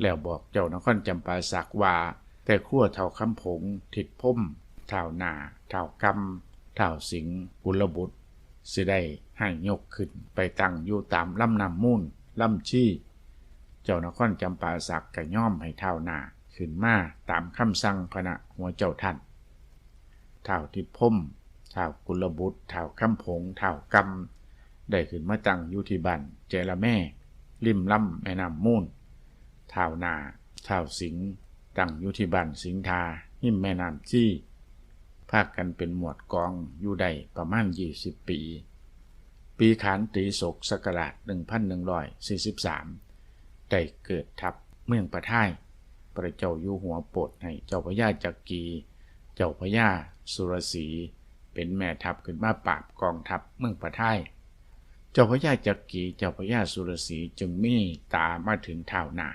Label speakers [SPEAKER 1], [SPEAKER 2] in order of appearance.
[SPEAKER 1] แล้วบอกเจ้านครจำปาสักว่า แต่ขั้วเท่าคำผงทิดพ่มเท่าหนาเท่ากำเท่าสิงกุลบุตรสิได้ให้ยกขึ้นไปตั้งอยู่ตามลำนำมูลลำชี้ เจ้านครจำปาสักก็ย่อมให้เท่าหนาขึ้นมาตามคำสั่งพระหัวเจ้าท่านเท่าทิดพ่มเท่ากุลบุตรเท่าคำผงเท่ากำได้ขึ้นมาตั้งอยู่ที่บ้านเจละแม่ริมลำแม่น้ำมูล ท่านาท่าสิงตั้งอยู่ที่บ้านสิงทาหิมแม่น้ำจี้พาคกันเป็นหมวดกองอยู่ได้ประมาณ 20 ปี ปีขานตีศกสกราช1143 ได้เกิดทับเมืองประท่าย พระเจ้าอยู่หัวโปรดให้เจ้าพญาจักรีเจ้าพญาสุรสี เป็นแม่ทัพขึ้นมาปราบกองทัพเมืองประท่าย เจ้าพญาจักรีเจ้าพญาสุรสีจึงมีตามาถึงเท้าหนา